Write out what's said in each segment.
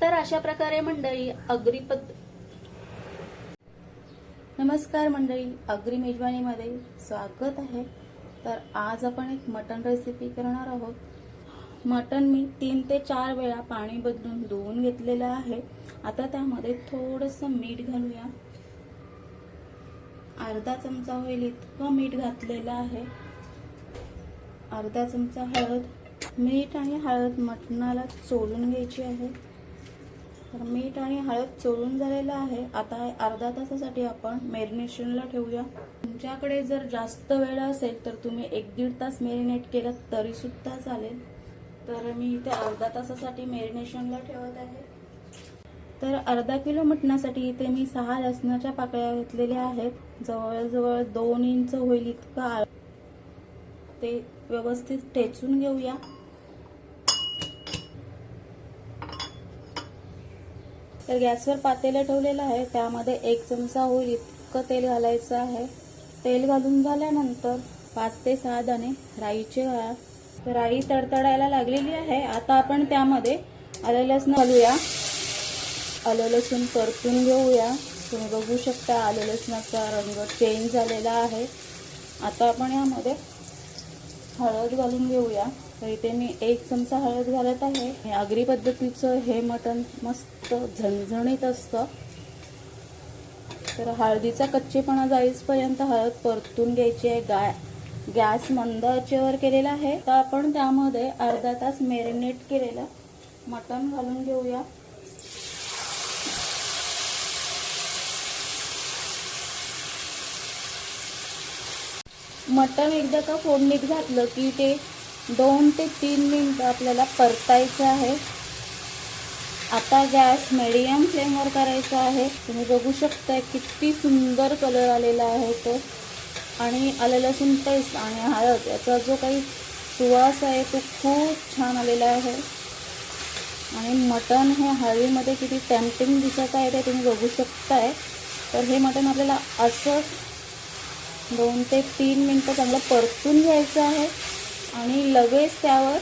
तर अशा प्रकारे मंडळी अग्री नमस्कार मंडळी अग्री मेजवानीमध्ये स्वागत आहे. तर आज आपण एक मटन रेसिपी करणार आहोत. मटन मी तीन ते चार वेळा पाणी बदलून धुवून घेतलेलं आहे. आता त्यामध्ये थोडंसं मीठ घालूया. अर्धा चमचा होईल इतकं मीठ घातलेलं आहे. अर्धा चमचा हळद. मीठ आणि हळद मटणाला चोलून घ्यायची आहे. तर मीठ आणि हळद चोळून झालेलं आहे. आता अर्धा तासासाठी आपण मॅरिनेशनला ठेवूया. तुमच्याकडे जर जास्त वेळ असेल तर तुम्ही एक दीड तास मेरिनेट केलं तरीसुद्धा चालेल. तर मी इथे अर्धा तासासाठी मॅरिनेशनला ठेवत आहे. तर अर्धा किलो मटणासाठी इथे मी सहा लसणाच्या पाकळ्या घेतलेल्या आहेत. जवळजवळ दोन इंच होईल इतका ते व्यवस्थित ठेचून घेऊया. तर गॅसवर पातेलं ठेवलेलं आहे. त्यामध्ये एक चमचा होईल इतकं तेल घालायचं आहे. तेल घालून झाल्यानंतर पाच ते सहा दाणे राईचे घाला. तर राई तडतडायला लागलेली आहे. आता आपण त्यामध्ये आलं लसण घालूया. आलं लसूण परतून घेऊया. तुम्ही बघू शकता आलं लसणाचा रंग चेंज झालेला आहे. आता आपण यामध्ये हळद घालून घेऊया. तर इथे मी एक चमचा हळद घालत आहे. हे आगरी पद्धतीचं हे मटण मस्त झणझणीत असतं. तर हळदीचा कच्चेपणा जाईसपर्यंत हळद परतून घ्यायची आहे. गाय गॅस मंद आचेवर केलेला आहे. तर आपण त्यामध्ये अर्धा तास मॅरिनेट केलेलं मटण घालून घेऊया. मटण एकदा का फोडणीत घातलं की ते दोन ते तीन मिनटं आपल्याला परतायचं आहे. आता गॅस मिडियम फ्लेमवर करायचा आहे. तुम्ही बघू शकता किती सुंदर कलर आलेला आहे तो. आणि आलं लसूण पेस्ट आणि हळद याचा जो काही सुवास आहे तो खूप छान आलेला आहे. आणि मटण हे हळदीमध्ये किती टेम्पटिंग दिसत आहे ते तुम्ही बघू शकताय. तर हे मटण आपल्याला असं दोन ते तीन मिनटं चांगलं परतून घ्यायचं आहे. आणि लगेच त्यावर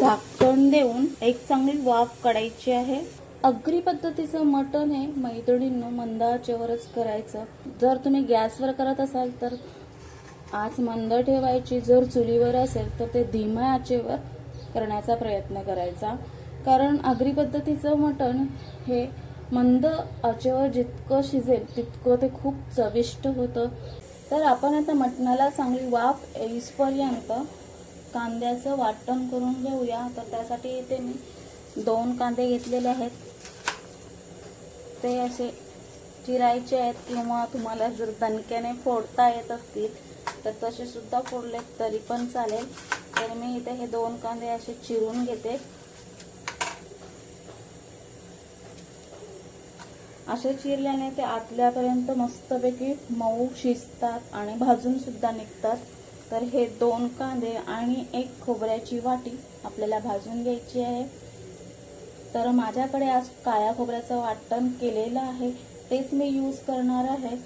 झाकण देऊन एक चांगली वाफ काढायची आहे. अग्री पद्धतीचं मटण हे मैत्रिणींनो मंद आचेवरच करायचं. जर तुम्ही गॅसवर करत असाल तर आज मंद ठेवायची. जर चुलीवर असेल तर ते धीम्या आचेवर करण्याचा प्रयत्न करायचा. कारण आगरी पद्धतीचं मटण हे मंद आचेवर जितकं शिजेल तितकं ते खूप चविष्ट होतं. तर आपण आता मटणाला चांगली वाफ येईसपर्यंत कांद्याचं वाटण करून घेऊया. तर त्यासाठी इथे मी दोन कांदे घेतलेले आहेत. ते असे चिरायचे आहेत किंवा तुम्हाला जर दणक्याने फोडता येत असतील तर तसे सुद्धा फोडले तरी पण चालेल. तर मी इथे हे दोन कांदे असे चिरून घेते. असे चिरल्याने ते आतल्यापर्यंत मस्तपैकी मऊ शिजतात आणि भाजून सुद्धा निघतात. तर हे दोन कांदे आणि एक खोबऱ्याची वाटी आपल्याला भाजून घ्यायची आहे. तर माझ्याकडे आज काळ्या खोबऱ्याचं वाटण केलेलं आहे. तेच मी यूज करणार आहे.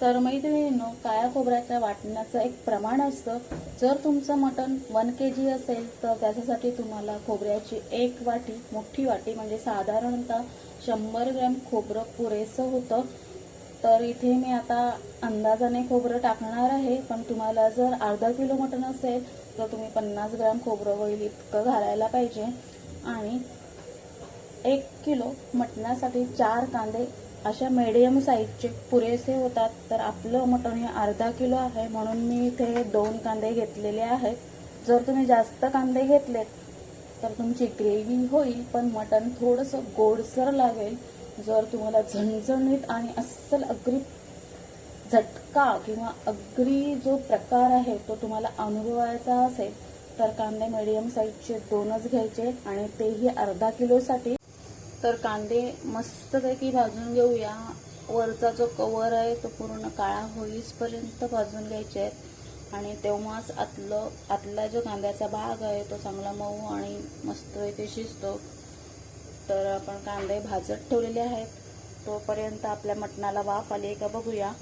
तर मैत्रिणींनो काळ्या खोबऱ्याच्या वाटण्याचं एक प्रमाण असतं. जर तुमचं मटण वन के जी असेल तर त्याच्यासाठी तुम्हाला खोबऱ्याची एक वाटी मोठी वाटी म्हणजे साधारणतः शंभर ग्रॅम खोबरं पुरेसं होतं. तर इथे मी आता अंदाजाने खोबरं टाकणार आहे पण तुम्हाला जर अर्धा किलो मटण असेल तर तुम्ही पन्नास ग्रॅम खोबरं होईल इतकं घालायला पाहिजे. आणि एक किलो मटणासाठी चार कांदे अशा मीडियम साईजचे पुरेसे होतात तर आपलं मटण हे अर्धा किलो आहे म्हणून मी इथे दोन कांदे घेतलेले आहेत. जर तुम्ही जास्त कांदे घेतलेत तर तुमची ग्रेव्ही होईल पण मटण थोडंसं गोडसर लागेल. जर तुम्हाला झणझणीत आणि अस्सल अग्री झटका किंवा अग्री जो प्रकार आहे तो तुम्हाला अनुभवायचा असेल तर कांदे मिडियम साईजचे दोनच घ्यायचे आणि तेही अर्धा किलोसाठी. तर कांदे मस्तपैकी भाजून घेऊया. वरचा जो कवर आहे तो पूर्ण काळा होईसपर्यंत भाजून घ्यायचे आहेत. आणि तेव्हाच आतलं आतला जो कांद्याचा भाग आहे तो चांगला मऊ आणि मस्तपैकी शिजतो. तर आपण कांदे भाजत ठेवलेले आहेत. तोपर्यंत आपल्या मटणाला वाफ आली आहे का बघूया.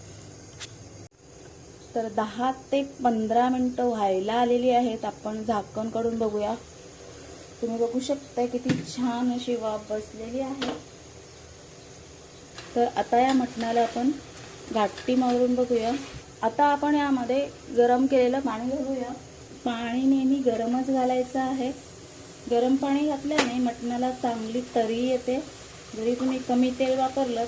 तर दहा ते पंधरा मिनटं व्हायला आलेली आहेत. आपण झाकण काढून बघूया. तुम्ही बघू शकता किती छान अशी वाफ बसलेली आहे. तर आता या मटणाला आपण घाटी मारून बघूया. आता आपण यामध्ये गरम केलेलं पाणी घालूया. पाणी नेहमी गरमच घालायचं आहे. गरम पाणी घातल्याने मटणाला चांगली तरी येते. जरी तुम्ही कमी तेल वापरलं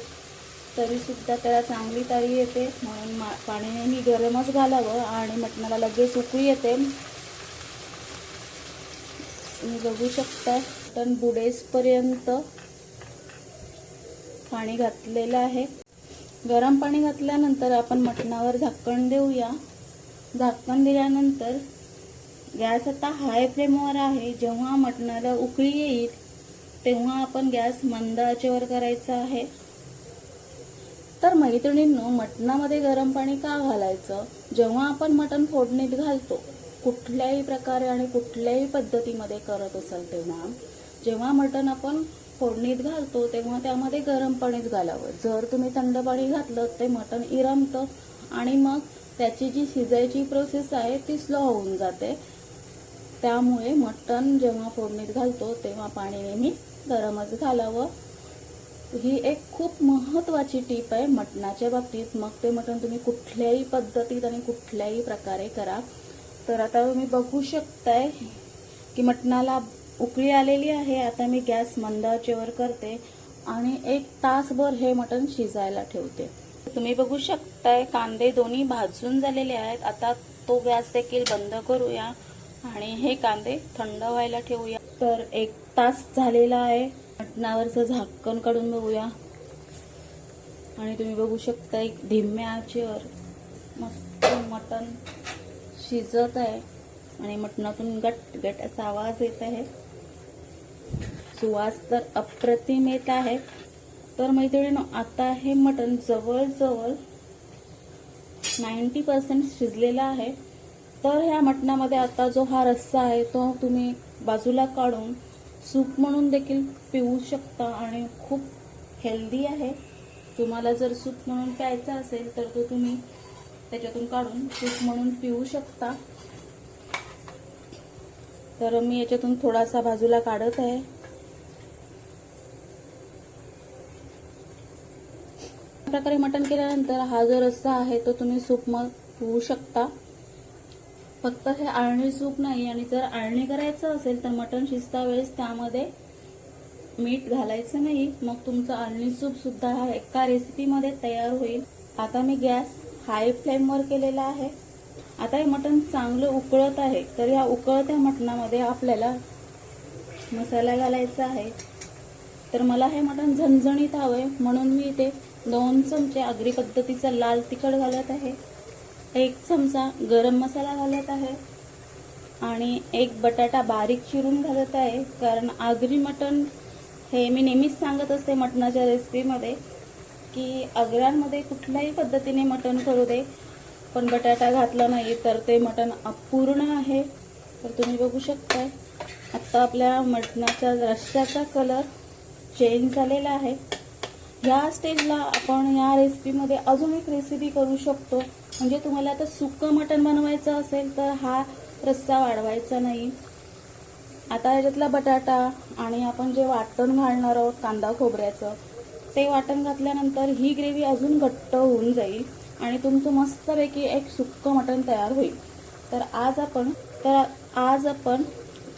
तरीसुद्धा त्याला चांगली तरी येते. म्हणून मा पाणी नेहमी गरमच घालावं आणि मटणाला लगेच उकळी येते. तुम्ही बघू शकता मटण बुडेसपर्यंत पाणी घातलेलं आहे. गरम पाणी घातल्यानंतर आपण मटणावर झाकण देऊया. झाकण दिल्यानंतर गॅस आता हाय फ्लेमवर आहे. जेव्हा मटणाला उकळी येईल तेव्हा आपण गॅस मंद आचेवर करायचा आहे. तर मैत्रिणींनो मटणामध्ये गरम पाणी का घालायचं? जेव्हा आपण मटण फोडणीत घालतो कुठल्याही प्रकारे आणि कुठल्याही पद्धतीमध्ये करत असाल तेव्हा जेव्हा मटण आपण फोडणीत घालतो तेव्हा त्यामध्ये गरम पाणीच घालावं. जर तुम्ही थंड पाणी घातलं ते मटण इरमतं आणि मग त्याची जी शिजायची प्रोसेस आहे ती स्लो होऊन जाते. त्यामुळे मटण जेव्हा फोडणीत घालतो तेव्हा पाणी नेहमी गरमच घालावं. ही एक खूप महत्त्वाची टीप आहे मटणाच्या बाबतीत. मग ते मटण तुम्ही कुठल्याही पद्धतीत आणि कुठल्याही प्रकारे करा. तर आता तुम्ही बघू शकताय की मटणाला उकळी आलेली आहे. आता मी गॅस मंदाचेवर करते आणि एक तासभर हे मटण शिजायला ठेवते. तुम्ही बघू शकताय कांदे दोन्ही भाजून झालेले आहेत. आता तो गॅस देखील बंद करूया. आणि हे कांदे थंड व्हायला ठेवूया. तर एक तास झालेला आहे. मटणावरचं झाकण काढून बघूया. आणि तुम्ही बघू शकता एक धीम्या आचेवर मस्त मटण शिजत आहे. आणि मटणातून गट गट असा आवाज येत आहे. सुवास तर अप्रतिम येत आहे. तर मैत्रिणीनो आता हे मटण जवळजवळ नाईंटी पर्सेंट शिजलेलं आहे. तर ह्या मटणामध्ये आता जो हा रस्सा आहे तो तुम्ही बाजूला काढून सूप म्हणून देखील पिऊ शकता आणि खूप हेल्दी आहे. तुम्हाला जर सूप म्हणून प्यायचा असेल तर तो तुम्ही त्याच्यातून काढून सूप म्हणून पिऊ शकता. तर मी याच्यातून थोडासा बाजूला काढत आहे. प्रकारे मटण केल्यानंतर हा जो रस्सा आहे तो तुम्ही सूप मग पिऊ शकता. फक्त हे आळणी सूप नाही आणि जर आळणी करायचं असेल तर मटण शिजता वेळेस त्यामध्ये मीठ घालायचं नाही. मग तुमचं आळणी सूप सुद्धा हा एका रेसिपीमध्ये तयार होईल. आता मी गॅस हाय फ्लेमवर केलेला आहे. आता हे मटण चांगलं उकळत आहे. तर या उकळत्या मटणामध्ये आपल्याला मसाला घालायचा आहे. तर मला हे मटण झणझणीत हवंय. म्हणून मी इथे दोन चमचे आगरी पद्धतीचा लाल तिखट घालत आहे. एक चमचा गरम मसाला घालत आहे आणि एक बटाटा बारीक चिरून घालत आहे कारण आगरी मटण हे मी नेहमीच सांगत असते मटणाच्या रेसिपीमध्ये की आग्र्यांमध्ये कुठल्याही पद्धतीने मटण करू दे पण बटाटा घातला नाही तर ते मटण अपूर्ण आहे. तर तुम्ही बघू शकताय आत्ता आपल्या मटणाच्या रश्याचा कलर चेंज झालेला आहे. ह्या स्टेजला आपण या रेसिपीमध्ये अजून एक रेसिपी करू शकतो. म्हणजे तुम्हाला आता सुकं मटण बनवायचं असेल तर हा रस्सा वाढवायचा नाही. आता याच्यातला बटाटा आणि आपण जे वाटण घालणार आहोत कांदा खोबऱ्याचं ते वाटण घातल्यानंतर ही ग्रेव्ही अजून घट्ट होऊन जाईल आणि तुमचं मस्तपैकी एक सुक्कं मटण तयार होईल. तर आज आपण तर आज आपण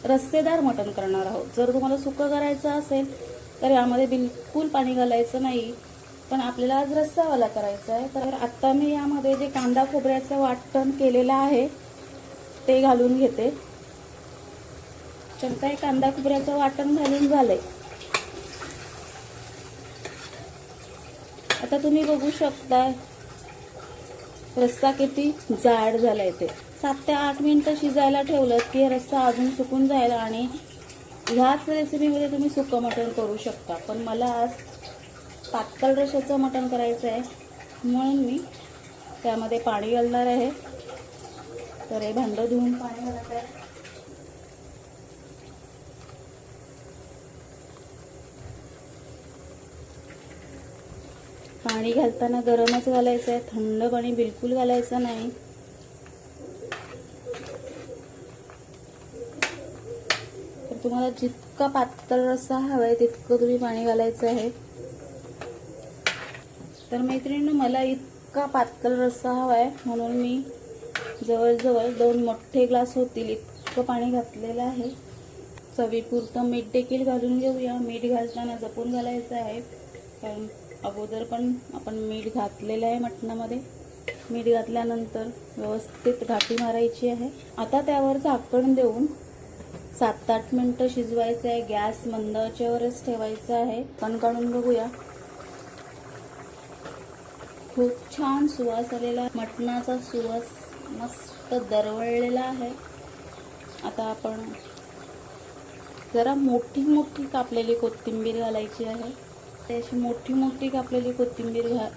रस्सेदार मटण करणार आहोत. जर तुम्हाला सुकं करायचं असेल तर यामध्ये बिलकुल पाणी घालायचं नाही. पण आपल्याला आज रस्सावाला करायचा आहे. तर आत्ता मी यामध्ये जे कांदा खोबऱ्याचं वाटण केलेलं आहे ते घालून घेते. तर काही कांदा खोबऱ्याचं वाटण घालून झालंय. आता तुम्ही बघू शकताय रस्सा किती जाड झालाय ते. सात ते आठ मिनिटं शिजायला ठेवलं की रस्सा अजून सुकून जाईल आणि ह्याच रेसिपीमध्ये तुम्ही सुकं मटण करू शकता. पण मला आज पातळ रशाचं मटण करायचं आहे. म्हणून मी त्यामध्ये पाणी घालणार आहे. तर हे भांडं धुवून पाणी घालत आहे. पाणी घालताना गरमच घालायचं आहे. थंड पाणी बिलकुल घालायचं नाही. तर तुम्हाला जितका पातळ रस्सा हवा आहे तितकं तुम्ही पाणी घालायचं आहे. तर मैत्रिणीनं मला इतका पातळ रस्सा हवा आहे म्हणून मी जवळजवळ दोन मोठे ग्लास होतील इतकं पाणी घातलेलं आहे. चवीपुरतं मीठ देखील घालून घेऊया. मीठ घालताना जपून घालायचं आहे. कारण अगोदर पण आपण मीठ घातलेलं आहे मटणामध्ये. मीठ घातल्यानंतर व्यवस्थित घाटी मारायची आहे. आता त्यावर झाकण देऊन सात आठ मिनटं शिजवायचं आहे. गॅस मंदाच्यावरच ठेवायचं ठेवायचा आहे. पण काढून बघूया. खूप छान सुवास आलेला मटणाचा सुवास मस्त दरवळलेला आहे. आता आपण जरा मोठी मोठी कापलेली कोथिंबीर घालायची आहे. त्याची अशी मोठी मोठी कापलेली कोथिंबीर घा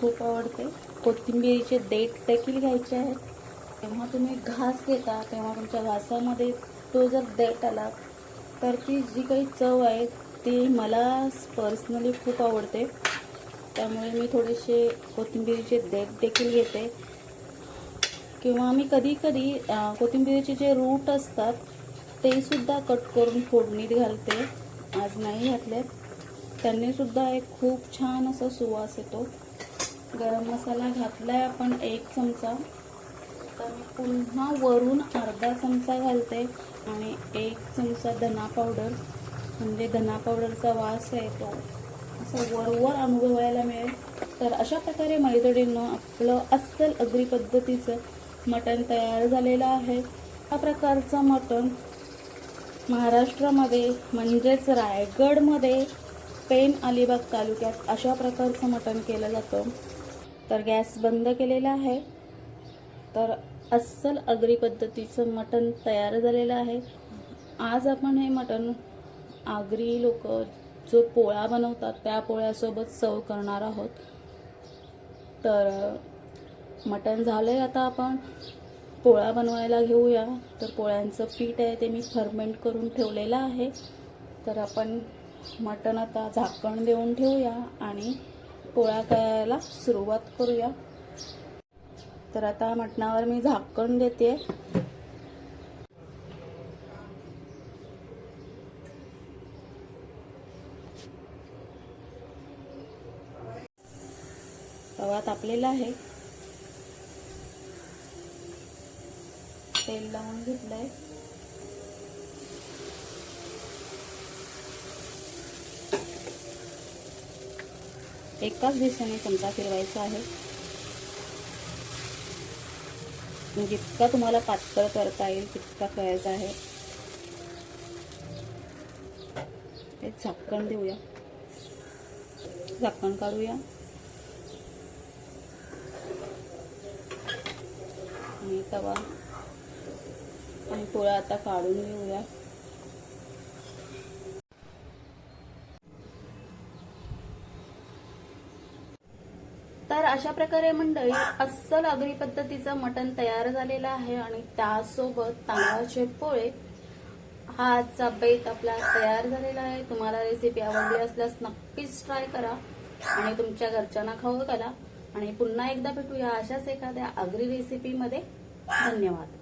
खूप आवडते. कोथिंबीरीचे देठ देखील घ्यायचे आहेत. तेव्हा तुम्ही घास घेता तेव्हा तुमच्या घासामध्ये तो जर देठ आला तर ती जी काही चव आहे ती मला पर्सनली खूप आवडते. त्यामुळे मी थोडेसे कोथिंबीरीचे देठ देखील घेते. किंवा मी कधी कधी कोथिंबीरीचे जे रूट असतात ते सुद्धा कट करून फोडणीत घालते. आज नाही घातले त्यांनी सुद्धा एक खूप छान असा सुवास येतो. गरम मसाला घातलाय आपण एक चमचा. तर मी पुन्हा वरून अर्धा चमचा घालते आणि एक चमचा धना पावडर. म्हणजे धना पावडरचा वास आहे तो. असं वरवर अनुभवायला मिळेल. तर अशा प्रकारे मैत्रिणींना आपलं अस्सल अग्री पद्धतीचं मटण तयार झालेलं आहे. हा प्रकारचं मटण महाराष्ट्रामध्ये म्हणजेच रायगडमध्ये पेन अलिबाग तालुक्यात अशा प्रकारचं मटण केलं जातं. तर गॅस बंद केलेला आहे. तर अस्सल अग्री पद्धतीचं मटण तयार झालेलं आहे. आज आपण हे मटण आगरी लोक जो पोळा बनवतात त्या पोळ्यासोबत सर्व करणार आहोत. तर मटण झालं आहे आता आपण. पोळा बनवायला घेऊया. तर पोळ्यांचं पीठ आहे ते मी फर्मेंट करून ठेवलेलं आहे. तर आपण मटण आता झाकण देऊन ठेवूया आणि पोळ्या करायला सुरुवात करूया. तर आता मटणावर मी झाकण देते तवा आहे. तेल लावून घेतलंय. एकाच दिशेने चमचा फिरवायचा आहे. म्हणजे जितका तुम्हाला पातळ करता येईल तितका करायचा आहे. हे झाकण देऊया. झाकण काढूया. तवा. आणि पोळ्या आता काढून घेऊया. तर अशा प्रकारे मंडळी अस्सल आगरी पद्धतीचं मटण तयार झालेलं आहे आणि त्यासोबत तांदळाचे पोळे. हा आजचा बेत आपला तयार झालेला आहे. तुम्हाला रेसिपी आवडली असल्यास नक्कीच ट्राय करा. आणि तुमच्या घरच्यांना खाऊ घाला. आणि पुन्हा एकदा भेटूया अशाच एखाद्या आगरी रेसिपीमध्ये ワンね。